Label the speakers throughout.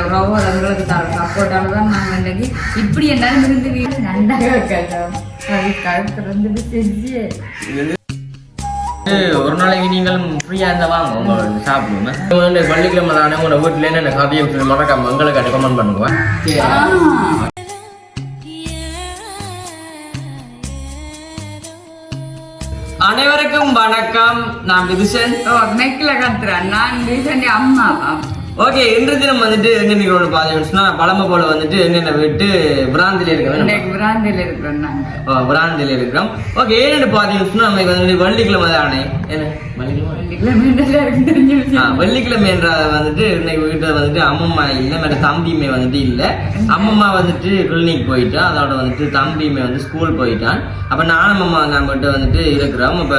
Speaker 1: உறவோ எங்களுக்கு தர சப்போர்ட்டால தான் நாங்கள் இன்னைக்கு இப்படி என்னாலும் இருந்து வீடு அது செஞ்சு
Speaker 2: ஒரு நாளைக்கு நீங்களும் ஃப்ரீயா இருந்தா வாங்க உங்க சாப்பிடுங்க வந்து பள்ளிக்கிழமை தானே உங்களோட வீட்டுல என்ன கதையும் சொல்லி மறக்காம எங்களுக்கு கமெண்ட் பண்ணுங்க அனைவருக்கும் வணக்கம் நான் விதுஷன்
Speaker 1: ஓ மெக்கில் கத்துறேன் நான் ரீசன்டி அம்மாவா
Speaker 2: ஓகே இன்று தினம் வந்துட்டு எங்க நிகழ்வு பாத்தீங்கன்னா பழமை போல வந்துட்டு எங்க விட்டு பிராந்தில இருக்க
Speaker 1: இன்னைக்கு பிராந்தியில் இருக்கிறோம் நாங்கள்
Speaker 2: பிராந்தில இருக்கிறோம். ஓகே ஏன்னு பாத்தீங்கன்னா நம்ம வந்து வெள்ளிக்கிழமை தானே. என்ன? வெள்ளிக்கிழமை என்ற வந்துட்டு இன்னைக்கு வீட்டில் வந்துட்டு அம்மம்மா இல்லை மற்ற தம்பியுமே வந்துட்டு இல்லை. அம்மம்மா வந்துட்டு கிளினிக் போயிட்டான் அதோட வந்துட்டு தம்பியுமே வந்து ஸ்கூல் போயிட்டான். அப்போ நானும் அம்மா நம்மகிட்ட வந்துட்டு இருக்கிறோம். இப்போ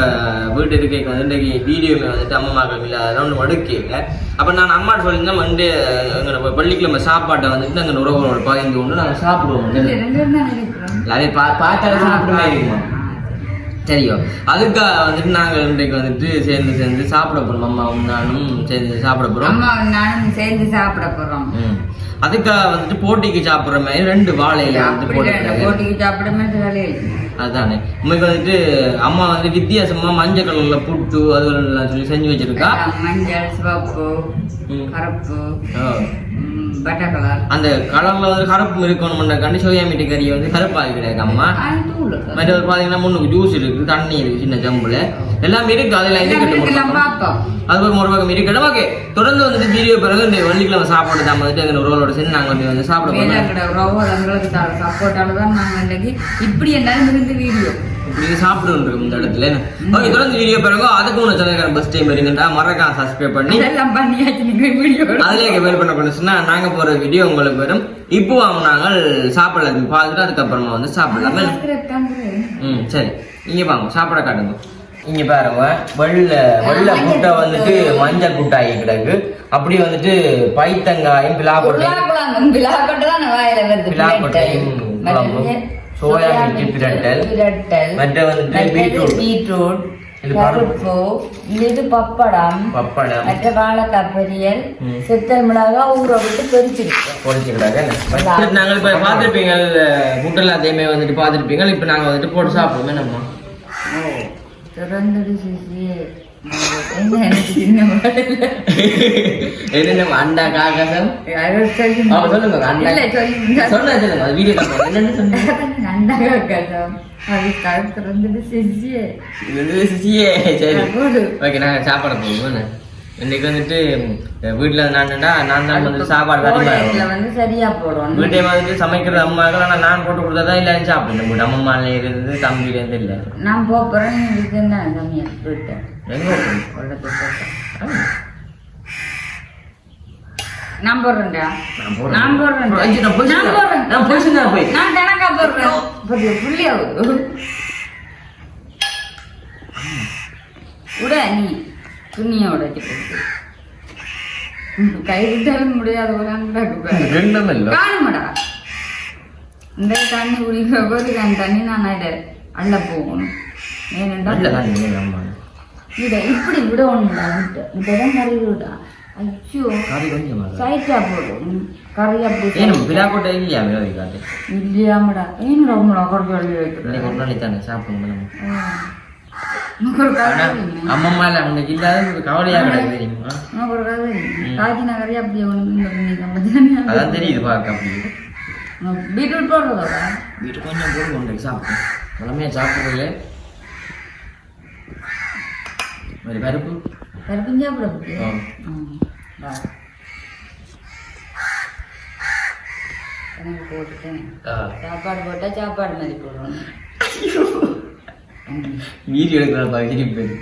Speaker 2: வீட்டு இருக்கைக்கு வந்து இன்னைக்கு வீடியோமே வந்துட்டு அம்மம்மாக்கள் இல்லை அதெல்லாம் ஒன்று மடுக்கல அப்போ நான் அம்மாட்ட சொல்லியிருந்தேன் வந்து எங்களோட வெள்ளிக்கிழமை சாப்பாட்டை வந்துட்டு நாங்கள் உறவுகளோட பகிர்ந்து கொண்டு நாங்கள் சாப்பிடுவோம். அதே பா பார்த்தாலே சாப்பிடுமே இருக்குமா? தெரியும். அதுக்காக வந்துட்டு நாங்கள் இன்றைக்கு வந்துட்டு சேர்ந்து சேர்ந்து சாப்பிட போறோம். அம்மாவும் நானும் சேர்ந்து சாப்பிட போறோம்.
Speaker 1: அம்மா நானும் சேர்ந்து சாப்பிட போறோம்.
Speaker 2: ம். அதுக்காக வந்துட்டு போட்டிக்கு சாப்பிடுற மாதிரி ரெண்டு வாழையில வந்து
Speaker 1: போட்டிக்கு சாப்பிடாம வேலையே இல்லை
Speaker 2: அதானே. உண்மைக்கு வந்துட்டு அம்மா வந்து வித்தியாசமா மஞ்சள் கலர்ல புட்டு அது சொல்லி செஞ்சு வச்சிருக்கா?
Speaker 1: மஞ்சள் சிவப்பு. கருப்பு. பட்டை கலர்
Speaker 2: அந்த கலர்ல வந்து கருப்பு இருக்கணும்ன்றக்காண்டி சோயா மீட்டு கறி வந்து கருப்பாக கிடையாது அம்மா?
Speaker 1: அது தூள்
Speaker 2: மற்ற பாத்தீங்கன்னா முன்னுக்கு ஜூஸ் இருக்கு தண்ணி இருக்கு சின்ன ஜம்புல எல்லாமே இருக்கு கட்டு அது ஒரு ஒரு பக்கம் இருக்கட்டும் ஓகே. தொடர்ந்து வந்துட்டு வீடியோ பிறகு இந்த வெள்ளிக்கிழமை சாப்பாடு தான் வந்துட்டு எங்க உறவோட சேர்ந்து நாங்க வந்து வந்து சாப்பிட
Speaker 1: வேலைக்கிட உறவோ எங்களுக்கு தர சப்போர்ட்டால தான் நாங்கள் இன்னைக்கு இப்படி என்னாலும் இருந்து வீடியோ
Speaker 2: இப்படி சாப்பிட்டு இருக்கும் இந்த இடத்துல. ஓகே தொடர்ந்து வீடியோ பிறகு அதுக்கு ஒன்று சேனல் பஸ் டைம் இருங்கண்டா மறக்காம சப்ஸ்கிரைப் பண்ணி
Speaker 1: அதெல்லாம் பண்ணியாச்சு நீங்க வீடியோ
Speaker 2: பண்ண பண்ண சொன்னா நாங்க போற வீடியோ உங்களுக்கு வரும். இப்போ நாங்கள் சாப்பிடலாம் பார்த்துட்டு அதுக்கப்புறமா வந்து சாப்பிடலாமே. ம் சரி. இங்க வாங்க சாப்பிட காட்டுங்க. இங்க பாருங்க வெள்ளை வெள்ளை குட்டை வந்துட்டு மஞ்சள் குட்டாயி கிடக்கு. அப்படி வந்துட்டு பைத்தங்காயும் பிலாக்கொட்டையும் பிலாக்கொட்டையும் பீட்ரூட்.
Speaker 1: பீட்ரூட்
Speaker 2: இது பருப்பு.
Speaker 1: பருப்பு இது பப்படம்
Speaker 2: பப்படம்.
Speaker 1: மற்ற வாழைக்காய் பொரியல். சித்தல் மிளகாய் ஊற விட்டு பொரிச்சிருக்கோம்.
Speaker 2: பொரிச்சுக்கிறாங்க ஃபர்ஸ்ட் நாங்கள் இப்போ பார்த்துருப்பீங்க ஃபுட் எல்லாத்தையுமே வந்துட்டு பார்த்துருப்பீங்க. இப்போ நாங்கள் வந்துட்டு போட்டு சாப்பிடுவோம். நம்ம
Speaker 1: மாடல்
Speaker 2: என்னென்ன அண்டா காகசம் சொல்லுங்க அண்டா சொல்லுங்க அது வீடியோ என்னென்னு சொன்னீங்க
Speaker 1: நண்டாக கதம் அது திறந்துட்டு செஞ்சு
Speaker 2: இது வந்து சிசியே சரி.
Speaker 1: போடு.
Speaker 2: ஓகே நாங்கள் சாப்பாடு போடுவோம் இன்னைக்கு வந்துட்டு வீட்டில் நான்டா நான் தான் வந்து சாப்பாடு
Speaker 1: வந்து சரியா போடணும்
Speaker 2: வீட்டை வந்துட்டு சமைக்கிற அம்மாக்கள் ஆனால் நான் போட்டு கொடுத்தா எல்லாரும் சாப்பிடணும் வீட்டு அம்மால இருந்து தம்பியிலேருந்து இல்லை.
Speaker 1: நான் போறேன் இதுக்கு என்ன சமையல் நான் போடுறேன்டா.
Speaker 2: நான் போடுறேன்.
Speaker 1: நான் போடுறேன்.
Speaker 2: நான் போய்.
Speaker 1: நான் கணக்கா போடுறேன். விட நீ. துணியை உடைச்சு போட்டு கை விட்டாலும் முடியாத ஒரு காணுமடா. இந்த தண்ணி குடிக்கிற போது அந்த தண்ணி நான் அள்ள போகணும். ஏனென்றால் இதை இப்படி விடணும்டா விட்டு. இப்பதான் கறி விடா ஐயோ சைட்டா போடும் கறி அப்படி இல்லையாமடா. ஏன் ரொம்ப கறி வைக்கிறேன்
Speaker 2: சாப்பிடுங்க அவனுக்கு இல்லாத ஒரு கவலையா தெரியுமா?
Speaker 1: காய்ச்சி நகரி அப்படி ஒன்று
Speaker 2: அதான் தெரியுது பார்க்க அப்படி.
Speaker 1: பீட்ரூட் போடுறதா?
Speaker 2: வீட்டு கொஞ்சம் போடுவோம் இன்றைக்கு சாப்பிடும் உடனே சாப்பிடுறது ஒரு பருப்பு.
Speaker 1: கருப்பும் சாப்பிட போட்டுட்டேன்.
Speaker 2: ஆ.
Speaker 1: சாப்பாடு போட்டா சாப்பாடு மாதிரி போடணும் ம்.
Speaker 2: வீடியோ எடுக்கிற பகுதி போயிடு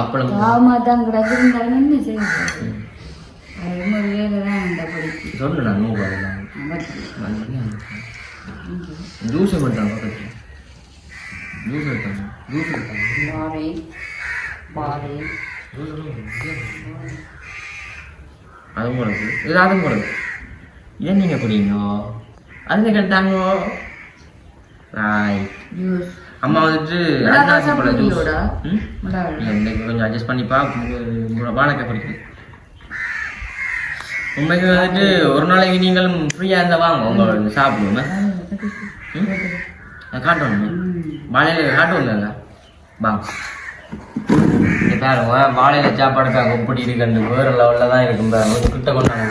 Speaker 2: அப்பளம்.
Speaker 1: பாவமா தான் கிடக்கு இருந்தாலும் என்ன செய்யுது அது ஒரு வேலை தான் இந்த படிக்கு
Speaker 2: சொல்லு நான் நூறு ஜூஸ் மட்டும் பக்கத்தில் ஜூஸ் ஜூஸ்
Speaker 1: பாறை
Speaker 2: அதுவும் போடுறது இது அதுவும் போடுறது ஏன் நீங்கள் குடிங்க? அதில் கேட்டாங்க.
Speaker 1: ஜூஸ்
Speaker 2: அம்மா வந்துட்டு அன்னாசி பழ ஜூஸ் இன்னைக்கு கொஞ்சம் அட்ஜஸ்ட் பண்ணிப்பா வாழைக்காய் பிடிக்குது உண்மைக்கு வந்துட்டு ஒரு நாளைக்கு நீங்கள் ஃப்ரீயாக இருந்தால் வாங்க. உங்க சாப்பிடுவோங்க காட்டணும் வாழையில காட்டுவோங்க வாங்க பாருங்க வாழையில சாப்பாடு பாருங்க. எப்படி இருக்குன்னு வேற லெவலில் தான் இருக்கும் பாருங்க. கொஞ்சம் கிட்ட கொண்டாங்க.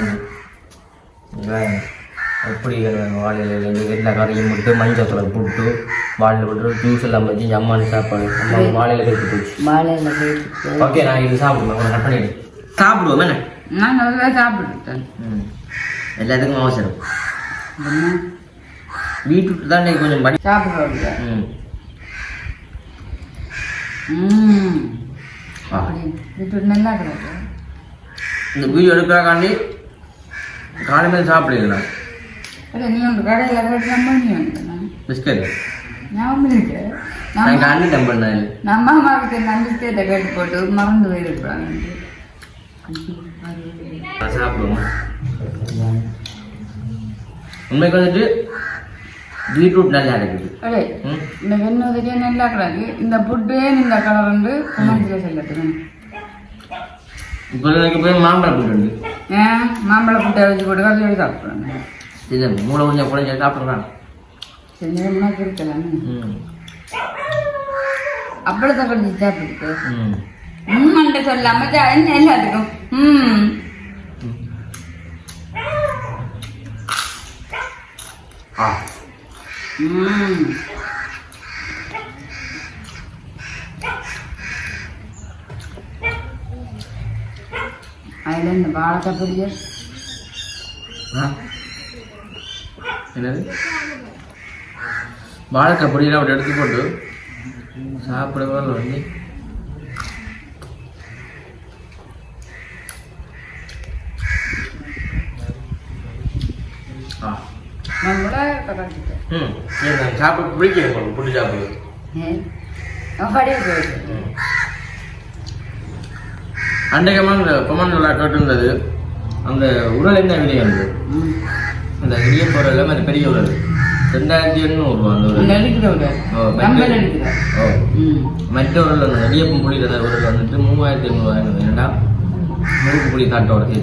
Speaker 2: எப்படி வாழையில எல்லா கறியும் போட்டு மஞ்சள் கலர் போட்டு. வாழையில போட்டு ஜூஸ் எல்லாம் வச்சு அம்மானு சாப்பாடு. அம்மா வாழையில கட்டி போச்சு.
Speaker 1: வாழையில போயிட்டு
Speaker 2: ஓகே நான் இது சாப்பிடுவேன். கட் பண்ணிடு. சாப்பிடுவோம் என்ன?
Speaker 1: நான் நல்லா சாப்பிட்டுட்டேன்
Speaker 2: ம். எல்லாத்துக்கும் அவசரம். வீட்டுக்கு தான் இன்னைக்கு கொஞ்சம் படி
Speaker 1: சாப்பிடுவாங்க.
Speaker 2: ம்.
Speaker 1: ம். இது நல்லா கிடக்கு
Speaker 2: இந்த வீடியோ எடுக்கிறக்காண்டி காலையில் சாப்பிடுங்களா
Speaker 1: நீ உங்க கடையில்
Speaker 2: பிஸ்கட்.
Speaker 1: நம்ம அம்மாவுக்கு நம்பிக்கையை கேட்டு போட்டு மறந்து போயிருப்பாங்க
Speaker 2: சாப்பிடுவோம் உண்மைக்கு வந்துட்டு பீட்ரூட் நல்லா இருக்குது
Speaker 1: இந்த வெண்ணூதிரியே நல்லா கிடக்கு இந்த புட்டே இந்த கலர் வந்து குமரத்தில் செல்லட்டுங்க
Speaker 2: இப்போ எனக்கு போய் மாம்பழம் போட்டு
Speaker 1: ஏன் மாம்பழ புட்டை வச்சு போட்டு கல்லி சாப்பிட்றாங்க
Speaker 2: இது மூளை கொஞ்சம் குறைஞ்ச சாப்பிட்றான்
Speaker 1: நேரமாக இருக்கலாம் அப்பளத்தை கடிச்சு சாப்பிட்டு
Speaker 2: ம்.
Speaker 1: உண்மன்ட்டு சொல்லாம எல்லாத்துக்கும். ம். ம். அதில் இந்த வாழைக்காய் பொரியல்
Speaker 2: என்னது? வாழைக்காய் பொரியலாம் அப்படி எடுத்து போட்டு சாப்பிடவே இல்லை வந்து. சாப்பிட பிடிக்கும் உங்களுக்கு புட்டு சாப்பிடுது அன்றைக்கமாக இந்த கொமான் விழா கேட்டிருந்தது. அந்த உரல் என்ன விலை இருந்தது அந்த இடிய பொருள் அந்த பெரிய உரல் ரெண்டாயிரத்தி எண்ணூறுவா மற்ற அந்த இடியப்பம் புளி அந்த உரல் வந்துட்டு மூவாயிரத்தி எண்ணூறுவா ஏன்னா முறுக்கு புளி காட்டோட சேர்த்து.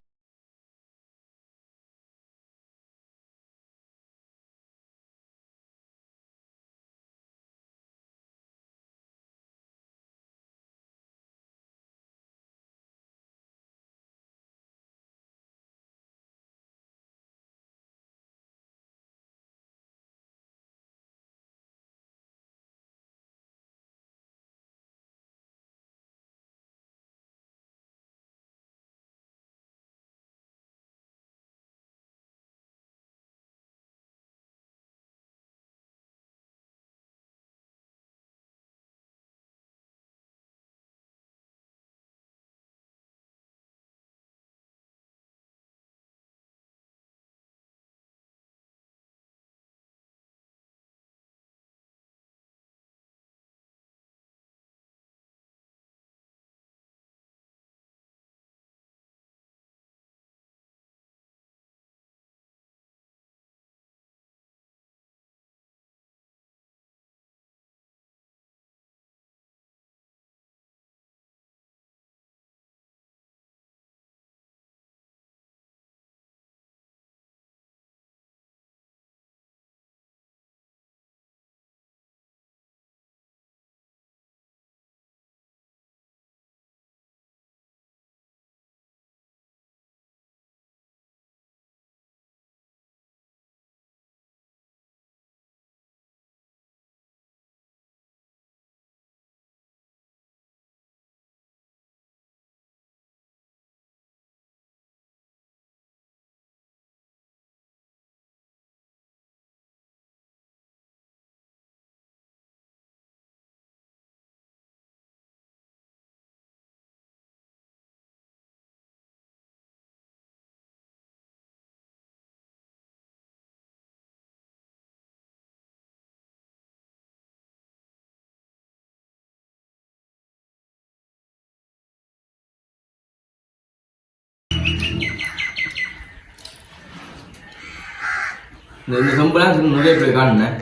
Speaker 2: இந்த சொம்பெல்லாம் நிறைய பேர் காணுனேன்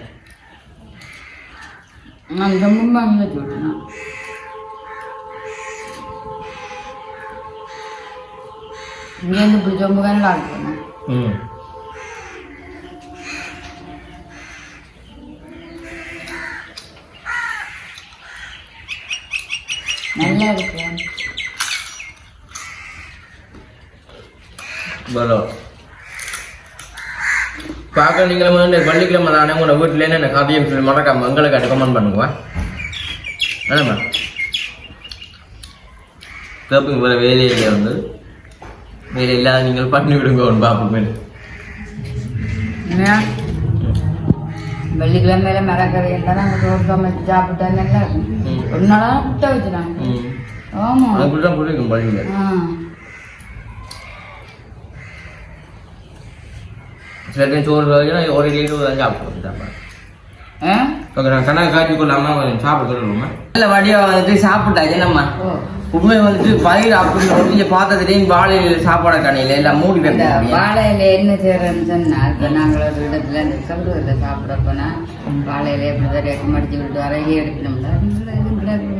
Speaker 1: நான் ரொம்ப வச்சு விட்டேன் இங்கேருந்து இப்படி சொம்பு நல்லா இருக்கணும்
Speaker 2: ம்.
Speaker 1: நல்லா இருக்கு.
Speaker 2: பரோ பார்க்க வந்து வெள்ளிக்கிழமை தானே உங்களோட வீட்டில் என்ன கதையும் சொல்லி மறக்காம எங்களுக்கு கமெண்ட் பண்ணுங்க என்னம்மா கேட்பீங்க வேறு வேலையில வந்து. வேலை இல்லாத நீங்கள் பண்ணி விடுங்க ஒன்று பார்ப்போமே?
Speaker 1: வெள்ளிக்கிழமையில மரக்கறி எல்லாம் நாங்கள் சோறு சமைச்சு சாப்பிட்டா நல்லா இருக்கும். ஒரு நாளா முட்டை வச்சுனாங்க
Speaker 2: ம்.
Speaker 1: ஆமா.
Speaker 2: அப்படி தான் பிடிக்கும் பள்ளியில் சில டைம் சோறு வரைக்கும் ஒரு லிட்டர் தான் சாப்பிடுவோம்
Speaker 1: ஆ?
Speaker 2: ஓகே நான் கணக்கு காட்சி கொள்ளாம கொஞ்சம் சாப்பிட சொல்லுவோம் நல்ல வடிவா வந்துட்டு சாப்பிட்டாச்சு நம்ம. உண்மை வந்துட்டு பயிர் அப்படி ஒட்டிய பாத்திரத்திலையும் வாழையில சாப்பாடு கடையில எல்லாம் மூடி வைப்போம்
Speaker 1: வாழையில என்ன செய்யறேன்னு சொன்னா இப்ப நாங்கள் ஒரு இடத்துல இந்த சொல்றதுல சாப்பிட போனா வாழையில எப்படி வரைக்கும் மடிச்சு விட்டு வரையிலே எடுக்கணும்ல அதுக்குள்ள இது கிடக்கு.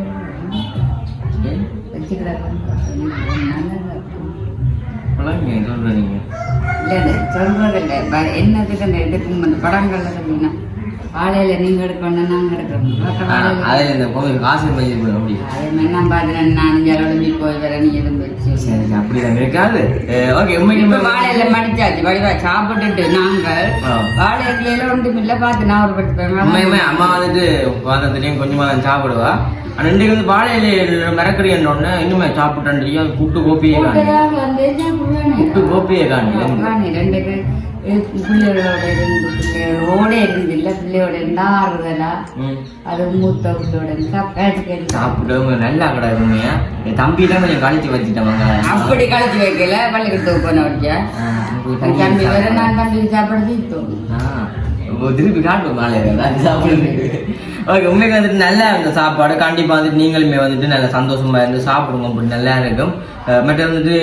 Speaker 1: வச்சு கிடக்குன்னு பார்த்தோன்னே நல்லா இருக்கும்.
Speaker 2: சொல்றீங்க சொல்றீங்க
Speaker 1: இல்லை சொல்றதில்லை. சொல்றது என்னதுக்கு எடுக்கும் அந்த படங்கள் அப்படின்னா வாழையில நீங்க எடுக்கணும் நாங்க எடுக்கணும். வாழையில
Speaker 2: அதில் இந்த கோவில் காசு பயிர் பண்ண முடியும்
Speaker 1: அதே மாதிரி நான் பாத்துறேன் நான் ஜலோடம்பி போய் வர நீ எதுவும்
Speaker 2: சரி அப்படிதான் இருக்காது. ஓகே உண்மைக்கு
Speaker 1: வாழையில மடிச்சாச்சு. வடிவா சாப்பிட்டுட்டு நாங்கள்
Speaker 2: ஆ.
Speaker 1: வாழை இலையில ஒன்றும் இல்ல பார்த்து நான் ஒரு பேர்.
Speaker 2: அம்மா வந்துட்டு பாத்திரத்திலையும் கொஞ்சமா தான் சாப்பிடுவா. ஆனா இன்றைக்கு வந்து வாழையில மிரக்கறி ஒன்று இன்னுமே சாப்பிட்டேன் புட்டு கோப்பியே காணி புட்டு கோப்பியே காணி
Speaker 1: ரெண்டு பேர். பிள்ளைகளோட இருந்து பிள்ளைகளோட இருந்து இல்ல பிள்ளையோட இருந்தா ஆறுதலா? அது மூத்த பிள்ளையோட பேச்சுக்கு
Speaker 2: சாப்பிடுங்க நல்லா கடை உண்மையா என் தம்பி தான் கொஞ்சம் கழிச்சு வச்சுட்டவங்க
Speaker 1: அப்படி கழிச்சு வைக்கல? பள்ளிக்கூடத்துக்கு போன வரைக்கும் தம்பி வேற நான் தம்பி சாப்பாடு தீர்த்தோம்.
Speaker 2: திருப்பி காட்டுவோம் மாலையில சாப்பிடுறது ஓகே உண்மைக்கு வந்துட்டு நல்லா இருந்த சாப்பாடு கண்டிப்பாக வந்துட்டு நீங்களுமே வந்துட்டு நல்லா சந்தோஷமாக இருந்து சாப்பிடுங்க அப்படி நல்லா இருக்கும் மற்ற வந்துட்டு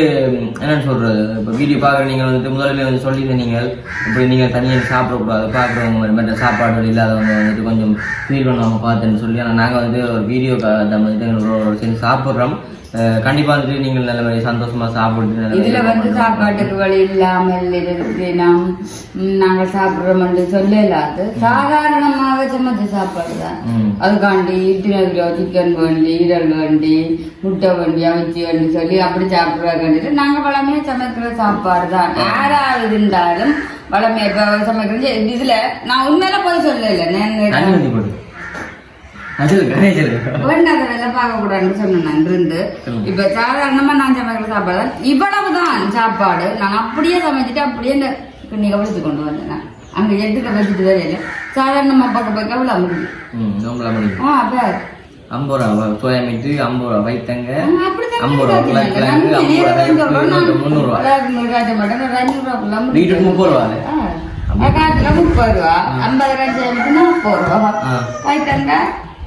Speaker 2: என்னென்னு சொல்கிறது இப்போ வீடியோ பார்க்குற நீங்கள் வந்துட்டு முதல்ல வந்து சொல்லியிருந்த நீங்கள் இப்படி நீங்கள் தனியாக சாப்பிடக்கூடாது பார்க்குறவங்க மாதிரி மற்ற சாப்பாடு இல்லாதவங்க வந்துட்டு கொஞ்சம் ஃபீல் பண்ணுவாங்க பார்த்துன்னு சொல்லி ஆனால் நாங்கள் வந்துட்டு ஒரு வீடியோ வந்துட்டு எங்களோட சேர்ந்து சாப்பிட்றோம் அஹ் கண்டிப்பா வந்துட்டு நீங்கள் நல்ல மாதிரி சந்தோஷமா சாப்பிட்டு
Speaker 1: இதுல வந்து சாப்பாட்டுக்கு வழி இல்லாமல் இருக்கு நாம் நாங்கள் சாப்பிடுறோம் என்று சொல்லலாது. சாதாரணமாக சமைச்ச சாப்பாடு தான். அதுக்காண்டி இத்தனை கிலோ சிக்கன் வேண்டி ஈரல் வேண்டி முட்டை வேண்டி அவிச்சி வேண்டி சொல்லி அப்படி சாப்பிட்றாங்க நாங்க வளமையா சமைக்கிற சாப்பாடு தான். யாராவது இருந்தாலும் வளமையா இப்ப சமைக்கிறது. இதுல நான் உண்மையில போய் சொல்லல. நான் பார்க்க கூடாதுன்னு சொன்னேன் இருந்து. இப்ப சாதாரணமா நான் சமைக்கிற சாப்பாடு தான் இவ்வளவுதான் சாப்பாடு. நான் அப்படியே சமைச்சிட்டு அப்படியே இந்த கிண்ணி கவனிச்சு கொண்டு வந்தேன். அங்க எடுத்துக்க வச்சுட்டு இல்லை சாதாரணமா பார்க்க போய் கவலை முடியும் ஆ அப்ப.
Speaker 2: ஐம்பது ரூபா சோயா மீட்டு ஐம்பது ரூபா வைத்தங்க ஐம்பது ரூபா கிழங்கு ஐம்பது ரூபா. வீட்டுக்கு முப்பது ரூபா
Speaker 1: முப்பது ரூபா ஐம்பது காய்ச்சலுக்கு நாற்பது ரூபா. வைத்தங்க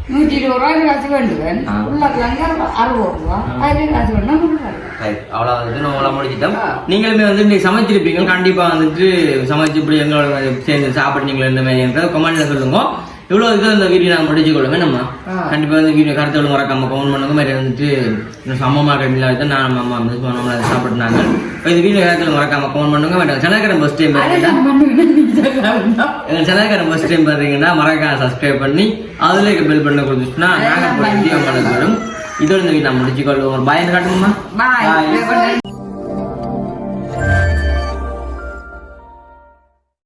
Speaker 1: நூற்றி இருபது ரூபாய்க்கு காசு வேண்டுவேன்
Speaker 2: ஆ.
Speaker 1: உருளைக்கிழங்கு அறுபது ரூபா அதுக்கு காசு வேணும்
Speaker 2: அவ்வளோ வந்துட்டு நம்மளாம் முடிச்சிட்டோம். நீங்களுமே வந்து இன்னைக்கு சமைச்சிருப்பீங்க கண்டிப்பா வந்துட்டு சமைச்சு இப்படி எங்களோட சேர்ந்து சாப்பிட்டீங்களா இந்த மாதிரி கமெண்ட்ல சொல்லுங்க இவ்வளோ இது இந்த வீடியோ நான் முடிச்சு கொள்ளுங்க நம்ம
Speaker 1: ஆ.
Speaker 2: கண்டிப்பா இந்த வீடியோ கருத்து மறக்காம கமெண்ட் பண்ணுங்க மாதிரி வந்துட்டு இன்னும் சமமாக கிடையாது நான் அம்மா மிஸ் பண்ணோம்ல அதை சாப்பிட்டுனாங்க இப்போ இந்த வீடியோ கருத்தில் மறக்காம கமெண்ட் பண்ணுங்க மேடம் சனாக்கரம் பஸ் டைம்
Speaker 1: அதை நான் பண்ணுவேன் நீங்க சொல்லலாம்.
Speaker 2: எங்க சனாக்கரம் ஃபர்ஸ்ட் டைம் பாத்தீங்கன்னா மறக்காம சப்ஸ்கிரைப் பண்ணி அதுல பெல் பண்ண கொடுத்துச்சுன்னா நாங்க போய் வீடியோ பண்ண வரும் இதோட இந்த வீடியோ நான் முடிச்சுக்கொள்வோம் பாய் காட்டுமா
Speaker 1: Bye.
Speaker 2: Bye.
Speaker 1: Bye.